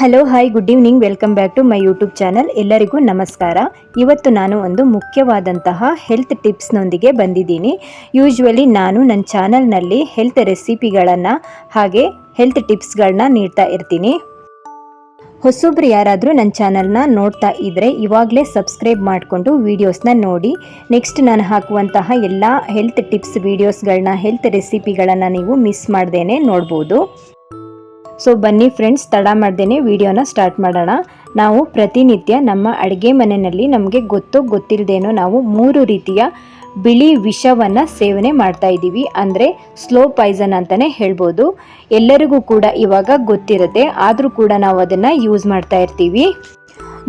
Hello hi good evening welcome back to my YouTube channel ಎಲ್ಲರಿಗೂ ನಮಸ್ಕಾರ. ಇವತ್ತು ನಾನು ಒಂದು ಮುಖ್ಯವಾದಂತಹ ಹೆಲ್ತ್ ಟಿಪ್ಸ್ನೊಂದಿಗೆ ಬಂದಿದ್ದೀನಿ. ಯೂಶ್ವಲಿ ನಾನು ನನ್ನ ಚಾನಲ್ನಲ್ಲಿ ಹೆಲ್ತ್ ರೆಸಿಪಿಗಳನ್ನು ಹಾಗೆ ಹೆಲ್ತ್ ಟಿಪ್ಸ್ಗಳನ್ನ ನೀಡ್ತಾ ಇರ್ತೀನಿ. ಹೊಸೊಬ್ರು ಯಾರಾದರೂ ನನ್ನ ಚಾನಲ್ನ ನೋಡ್ತಾ ಇದ್ದರೆ ಇವಾಗಲೇ ಸಬ್ಸ್ಕ್ರೈಬ್ ಮಾಡಿಕೊಂಡು ವೀಡಿಯೋಸ್ನ ನೋಡಿ. ನೆಕ್ಸ್ಟ್ ನಾನು ಹಾಕುವಂತಹ ಎಲ್ಲ ಹೆಲ್ತ್ ಟಿಪ್ಸ್ ವೀಡಿಯೋಸ್ಗಳನ್ನ ಹೆಲ್ತ್ ರೆಸಿಪಿಗಳನ್ನು ನೀವು ಮಿಸ್ ಮಾಡ್ದೇನೆ ನೋಡ್ಬೋದು. ಸೊ ಬನ್ನಿ ಫ್ರೆಂಡ್ಸ್ ತಡ ಮಾಡ್ದೇನೆ ವಿಡಿಯೋನ ಸ್ಟಾರ್ಟ್ ಮಾಡೋಣ. ನಾವು ಪ್ರತಿನಿತ್ಯ ನಮ್ಮ ಅಡುಗೆ ಮನೆಯಲ್ಲಿ ನಮಗೆ ಗೊತ್ತೋ ಗೊತ್ತಿಲ್ಲದೇನೋ ನಾವು ಮೂರು ರೀತಿಯ ಬಿಳಿ ವಿಷವನ್ನು ಸೇವನೆ ಮಾಡ್ತಾ ಇದ್ದೀವಿ. ಅಂದರೆ ಸ್ಲೋ ಪಾಯ್ಸನ್ ಅಂತಲೇ ಹೇಳ್ಬೋದು. ಎಲ್ಲರಿಗೂ ಕೂಡ ಇವಾಗ ಗೊತ್ತಿರುತ್ತೆ, ಆದರೂ ಕೂಡ ನಾವು ಅದನ್ನು ಯೂಸ್ ಮಾಡ್ತಾ ಇರ್ತೀವಿ.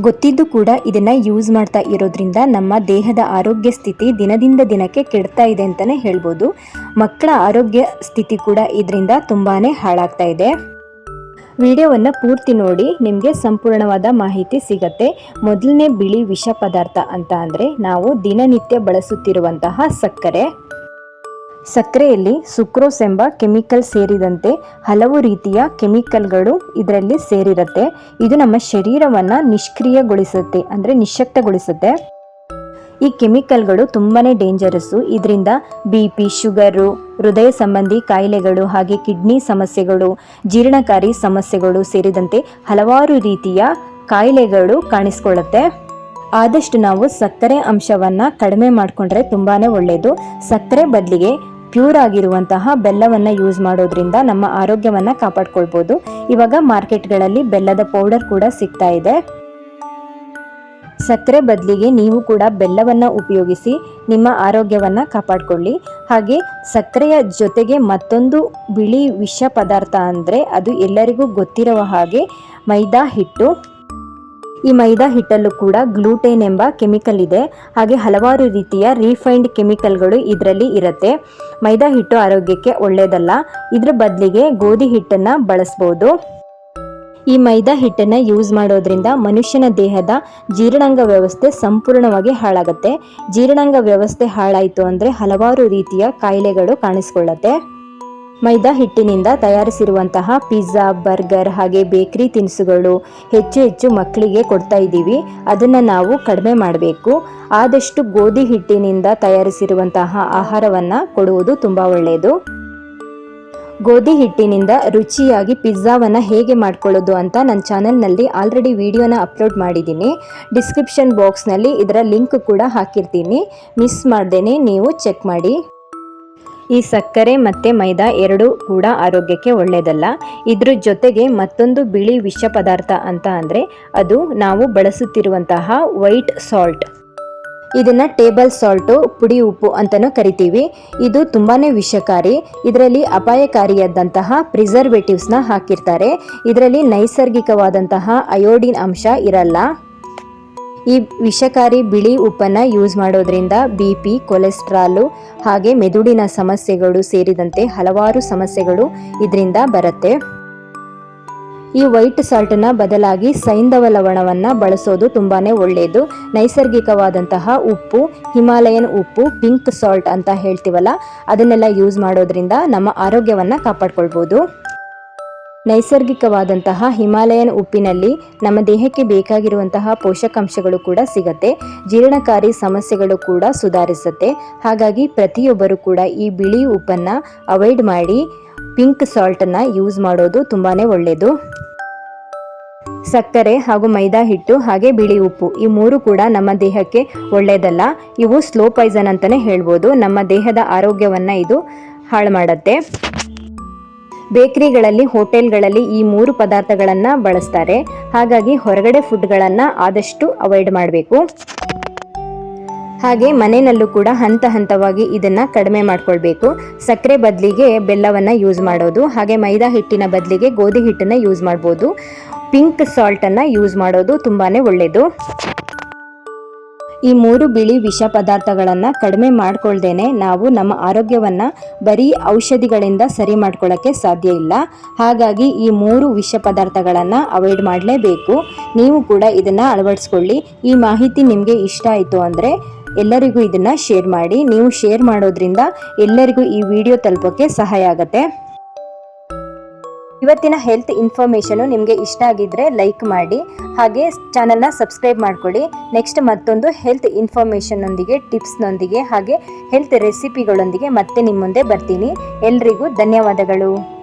ಗೊತ್ತಿದ್ದು ಕೂಡ ಇದನ್ನು ಯೂಸ್ ಮಾಡ್ತಾ ಇರೋದ್ರಿಂದ ನಮ್ಮ ದೇಹದ ಆರೋಗ್ಯ ಸ್ಥಿತಿ ದಿನದಿಂದ ದಿನಕ್ಕೆ ಕೆಡ್ತಾ ಇದೆ ಅಂತಲೇ ಹೇಳ್ಬೋದು. ಮಕ್ಕಳ ಆರೋಗ್ಯ ಸ್ಥಿತಿ ಕೂಡ ಇದರಿಂದ ತುಂಬಾ ಹಾಳಾಗ್ತಾ ಇದೆ. ವಿಡಿಯೋವನ್ನು ಪೂರ್ತಿ ನೋಡಿ, ನಿಮಗೆ ಸಂಪೂರ್ಣವಾದ ಮಾಹಿತಿ ಸಿಗತ್ತೆ. ಮೊದಲನೇ ಬಿಳಿ ವಿಷ ಪದಾರ್ಥ ಅಂತ ಅಂದರೆ ನಾವು ದಿನನಿತ್ಯ ಬಳಸುತ್ತಿರುವಂತಹ ಸಕ್ಕರೆ. ಸಕ್ಕರೆಯಲ್ಲಿ ಸುಕ್ರೋಸ್ ಎಂಬ ಕೆಮಿಕಲ್ ಸೇರಿದಂತೆ ಹಲವು ರೀತಿಯ ಕೆಮಿಕಲ್ಗಳು ಇದರಲ್ಲಿ ಸೇರಿರುತ್ತೆ. ಇದು ನಮ್ಮ ಶರೀರವನ್ನು ನಿಷ್ಕ್ರಿಯಗೊಳಿಸುತ್ತೆ, ಅಂದರೆ ನಿಶಕ್ತಗೊಳಿಸುತ್ತೆ. ಈ ಕೆಮಿಕಲ್ಗಳು ತುಂಬಾ ಡೇಂಜರಸ್ಸು. ಇದರಿಂದ ಬಿ ಪಿ, ಶುಗರು, ಹೃದಯ ಸಂಬಂಧಿ ಕಾಯಿಲೆಗಳು ಹಾಗೆ ಕಿಡ್ನಿ ಸಮಸ್ಯೆಗಳು, ಜೀರ್ಣಕಾರಿ ಸಮಸ್ಯೆಗಳು ಸೇರಿದಂತೆ ಹಲವಾರು ರೀತಿಯ ಕಾಯಿಲೆಗಳು ಕಾಣಿಸ್ಕೊಳ್ಳುತ್ತೆ. ಆದಷ್ಟು ನಾವು ಸಕ್ಕರೆ ಅಂಶವನ್ನು ಕಡಿಮೆ ಮಾಡಿಕೊಂಡ್ರೆ ತುಂಬಾ ಒಳ್ಳೆಯದು ಸಕ್ಕರೆ ಬದಲಿಗೆ ಪ್ಯೂರ್ ಆಗಿರುವಂತಹ ಬೆಲ್ಲವನ್ನು ಯೂಸ್ ಮಾಡೋದ್ರಿಂದ ನಮ್ಮ ಆರೋಗ್ಯವನ್ನು ಕಾಪಾಡ್ಕೊಳ್ಬೋದು. ಇವಾಗ ಮಾರ್ಕೆಟ್ಗಳಲ್ಲಿ ಬೆಲ್ಲದ ಪೌಡರ್ ಕೂಡ ಸಿಗ್ತಾ ಇದೆ. ಸಕ್ಕರೆ ಬದಲಿಗೆ ನೀವು ಕೂಡ ಬೆಲ್ಲವನ್ನು ಉಪಯೋಗಿಸಿ ನಿಮ್ಮ ಆರೋಗ್ಯವನ್ನು ಕಾಪಾಡಿಕೊಳ್ಳಿ. ಹಾಗೆ ಸಕ್ಕರೆಯ ಜೊತೆಗೆ ಮತ್ತೊಂದು ಬಿಳಿ ವಿಷ ಪದಾರ್ಥ ಅಂದರೆ ಅದು ಎಲ್ಲರಿಗೂ ಗೊತ್ತಿರುವ ಹಾಗೆ ಮೈದಾ ಹಿಟ್ಟು. ಈ ಮೈದಾ ಹಿಟ್ಟಲ್ಲೂ ಕೂಡ ಗ್ಲೂಟೇನ್ ಎಂಬ ಕೆಮಿಕಲ್ ಇದೆ. ಹಾಗೆ ಹಲವಾರು ರೀತಿಯ ರೀಫೈನ್ಡ್ ಕೆಮಿಕಲ್ಗಳು ಇದರಲ್ಲಿ ಇರುತ್ತೆ. ಮೈದಾ ಹಿಟ್ಟು ಆರೋಗ್ಯಕ್ಕೆ ಒಳ್ಳೆಯದಲ್ಲ ಇದರ ಬದಲಿಗೆ ಗೋಧಿ ಹಿಟ್ಟನ್ನು ಬಳಸ್ಬೋದು. ಈ ಮೈದಾ ಹಿಟ್ಟನ್ನು ಯೂಸ್ ಮಾಡೋದ್ರಿಂದ ಮನುಷ್ಯನ ದೇಹದ ಜೀರ್ಣಾಂಗ ವ್ಯವಸ್ಥೆ ಸಂಪೂರ್ಣವಾಗಿ ಹಾಳಾಗುತ್ತೆ. ಜೀರ್ಣಾಂಗ ವ್ಯವಸ್ಥೆ ಹಾಳಾಯಿತು ಅಂದರೆ ಹಲವಾರು ರೀತಿಯ ಕಾಯಿಲೆಗಳು ಕಾಣಿಸ್ಕೊಳ್ಳುತ್ತೆ. ಮೈದಾ ಹಿಟ್ಟಿನಿಂದ ತಯಾರಿಸಿರುವಂತಹ ಪಿಜ್ಜಾ, ಬರ್ಗರ್ ಹಾಗೆ ಬೇಕರಿ ತಿನಿಸುಗಳು ಹೆಚ್ಚು ಹೆಚ್ಚು ಮಕ್ಕಳಿಗೆ ಕೊಡ್ತಾ ಇದ್ದೀವಿ. ಅದನ್ನು ನಾವು ಕಡಿಮೆ ಮಾಡಬೇಕು. ಆದಷ್ಟು ಗೋಧಿ ಹಿಟ್ಟಿನಿಂದ ತಯಾರಿಸಿರುವಂತಹ ಆಹಾರವನ್ನು ಕೊಡುವುದು ತುಂಬ ಒಳ್ಳೆಯದು ಗೋಧಿ ಹಿಟ್ಟಿನಿಂದ ರುಚಿಯಾಗಿ ಪಿಜ್ಜಾವನ್ನು ಹೇಗೆ ಮಾಡ್ಕೊಳ್ಳೋದು ಅಂತ ನನ್ನ ಚಾನಲ್ನಲ್ಲಿ ಆಲ್ರೆಡಿ ವಿಡಿಯೋನ ಅಪ್ಲೋಡ್ ಮಾಡಿದ್ದೀನಿ. ಡಿಸ್ಕ್ರಿಪ್ಷನ್ ಬಾಕ್ಸ್ನಲ್ಲಿ ಇದರ ಲಿಂಕ್ ಕೂಡ ಹಾಕಿರ್ತೀನಿ. ಮಿಸ್ ಮಾಡ್ದೇ ನೀವು ಚೆಕ್ ಮಾಡಿ. ಈ ಸಕ್ಕರೆ ಮತ್ತು ಮೈದಾ ಎರಡೂ ಕೂಡ ಆರೋಗ್ಯಕ್ಕೆ ಒಳ್ಳೆಯದಲ್ಲ ಇದ್ರ ಜೊತೆಗೆ ಮತ್ತೊಂದು ಬಿಳಿ ವಿಷ ಪದಾರ್ಥ ಅಂತ ಅಂದರೆ ಅದು ನಾವು ಬಳಸುತ್ತಿರುವಂತಹ ವೈಟ್ ಸಾಲ್ಟ್. ಇದನ್ನ ಟೇಬಲ್ ಸಾಲ್ಟು, ಪುಡಿ ಉಪ್ಪು ಅಂತಲೂ ಕರಿತೀವಿ. ಇದು ತುಂಬಾನೇ ವಿಷಕಾರಿ, ಇದರಲ್ಲಿ ಅಪಾಯಕಾರಿಯಾದಂತಹ ಪ್ರಿಸರ್ವೇಟಿವ್ಸ್ನ ಹಾಕಿರ್ತಾರೆ. ಇದರಲ್ಲಿ ನೈಸರ್ಗಿಕವಾದಂತಹ ಅಯೋಡಿನ್ ಅಂಶ ಇರಲ್ಲ. ಈ ವಿಷಕಾರಿ ಬಿಳಿ ಉಪ್ಪನ್ನು ಯೂಸ್ ಮಾಡೋದ್ರಿಂದ ಬಿ ಪಿ, ಕೊಲೆಸ್ಟ್ರಾಲು, ಹಾಗೆ ಮೆದುಳಿನ ಸಮಸ್ಯೆಗಳು ಸೇರಿದಂತೆ ಹಲವಾರು ಸಮಸ್ಯೆಗಳು ಇದರಿಂದ ಬರುತ್ತೆ. ಈ ವೈಟ್ ಸಾಲ್ಟ್ನ ಬದಲಾಗಿ ಸೈಂಧವ ಲವಣವನ್ನು ಬಳಸೋದು ತುಂಬಾ ಒಳ್ಳೆಯದು ನೈಸರ್ಗಿಕವಾದಂತಹ ಉಪ್ಪು, ಹಿಮಾಲಯನ್ ಉಪ್ಪು, ಪಿಂಕ್ ಸಾಲ್ಟ್ ಅಂತ ಹೇಳ್ತೀವಲ್ಲ, ಅದನ್ನೆಲ್ಲ ಯೂಸ್ ಮಾಡೋದ್ರಿಂದ ನಮ್ಮ ಆರೋಗ್ಯವನ್ನು ಕಾಪಾಡ್ಕೊಳ್ಬೋದು. ನೈಸರ್ಗಿಕವಾದಂತಹ ಹಿಮಾಲಯನ್ ಉಪ್ಪಿನಲ್ಲಿ ನಮ್ಮ ದೇಹಕ್ಕೆ ಬೇಕಾಗಿರುವಂತಹ ಪೋಷಕಾಂಶಗಳು ಕೂಡ ಸಿಗತ್ತೆ. ಜೀರ್ಣಕಾರಿ ಸಮಸ್ಯೆಗಳು ಕೂಡ ಸುಧಾರಿಸುತ್ತೆ. ಹಾಗಾಗಿ ಪ್ರತಿಯೊಬ್ಬರು ಕೂಡ ಈ ಬಿಳಿ ಉಪ್ಪನ್ನು ಅವಾಯ್ಡ್ ಮಾಡಿ ಪಿಂಕ್ ಸಾಲ್ಟನ್ನು ಯೂಸ್ ಮಾಡೋದು ತುಂಬಾ ಒಳ್ಳೆಯದು ಸಕ್ಕರೆ ಹಾಗೂ ಮೈದಾ ಹಿಟ್ಟು ಹಾಗೆ ಬಿಳಿ ಉಪ್ಪು, ಈ ಮೂರು ಕೂಡ ನಮ್ಮ ದೇಹಕ್ಕೆ ಒಳ್ಳೆಯದಲ್ಲ ಇವು ಸ್ಲೋ ಪಾಯ್ಸನ್ ಅಂತಲೇ ಹೇಳ್ಬೋದು. ನಮ್ಮ ದೇಹದ ಆರೋಗ್ಯವನ್ನು ಇದು ಹಾಳು ಮಾಡುತ್ತೆ ಬೇಕರಿಗಳಲ್ಲಿ, ಹೋಟೆಲ್ಗಳಲ್ಲಿ ಈ ಮೂರು ಪದಾರ್ಥಗಳನ್ನು ಬಳಸ್ತಾರೆ. ಹಾಗಾಗಿ ಹೊರಗಡೆ ಫುಡ್ಗಳನ್ನು ಆದಷ್ಟು ಅವಾಯ್ಡ್ ಮಾಡಬೇಕು. ಹಾಗೆ ಮನೆಯಲ್ಲೂ ಕೂಡ ಹಂತ ಹಂತವಾಗಿ ಇದನ್ನು ಕಡಿಮೆ ಮಾಡ್ಕೊಳ್ಬೇಕು. ಸಕ್ಕರೆ ಬದಲಿಗೆ ಬೆಲ್ಲವನ್ನು ಯೂಸ್ ಮಾಡೋದು, ಹಾಗೆ ಮೈದಾ ಹಿಟ್ಟಿನ ಬದಲಿಗೆ ಗೋಧಿ ಹಿಟ್ಟನ್ನು ಯೂಸ್ ಮಾಡ್ಬೋದು. ಪಿಂಕ್ ಸಾಲ್ಟನ್ನು ಯೂಸ್ ಮಾಡೋದು ತುಂಬಾ ಒಳ್ಳೆಯದು ಈ ಮೂರು ಬಿಳಿ ವಿಷ ಪದಾರ್ಥಗಳನ್ನು ಕಡಿಮೆ ಮಾಡ್ಕೊಳ್ದೇನೆ ನಾವು ನಮ್ಮ ಆರೋಗ್ಯವನ್ನು ಬರೀ ಔಷಧಿಗಳಿಂದ ಸರಿ ಮಾಡ್ಕೊಳ್ಳೋಕ್ಕೆ ಸಾಧ್ಯ ಇಲ್ಲ. ಹಾಗಾಗಿ ಈ ಮೂರು ವಿಷ ಪದಾರ್ಥಗಳನ್ನು ಅವಾಯ್ಡ್ ಮಾಡಲೇಬೇಕು. ನೀವು ಕೂಡ ಇದನ್ನು ಅಳವಡಿಸ್ಕೊಳ್ಳಿ. ಈ ಮಾಹಿತಿ ನಿಮಗೆ ಇಷ್ಟ ಆಯಿತು ಅಂದರೆ ಎಲ್ಲರಿಗೂ ಇದನ್ನು ಶೇರ್ ಮಾಡಿ. ನೀವು ಶೇರ್ ಮಾಡೋದ್ರಿಂದ ಎಲ್ಲರಿಗೂ ಈ ವಿಡಿಯೋ ತಲುಪೋಕ್ಕೆ ಸಹಾಯ ಆಗುತ್ತೆ. ಇವತ್ತಿನ ಹೆಲ್ತ್ ಇನ್ಫಾರ್ಮೇಷನು ನಿಮಗೆ ಇಷ್ಟ ಆಗಿದ್ರೆ ಲೈಕ್ ಮಾಡಿ. ಹಾಗೆ ಚಾನಲ್ನ ಸಬ್ಸ್ಕ್ರೈಬ್ ಮಾಡ್ಕೊಳ್ಳಿ. ನೆಕ್ಸ್ಟ್ ಮತ್ತೊಂದು ಹೆಲ್ತ್ ಇನ್ಫಾರ್ಮೇಷನ್ನೊಂದಿಗೆ ಟಿಪ್ಸ್ನೊಂದಿಗೆ ಹಾಗೆ ಹೆಲ್ತ್ ರೆಸಿಪಿಗಳೊಂದಿಗೆ ಮತ್ತೆ ನಿಮ್ಮ ಮುಂದೆ ಬರ್ತೀನಿ. ಎಲ್ರಿಗೂ ಧನ್ಯವಾದಗಳು.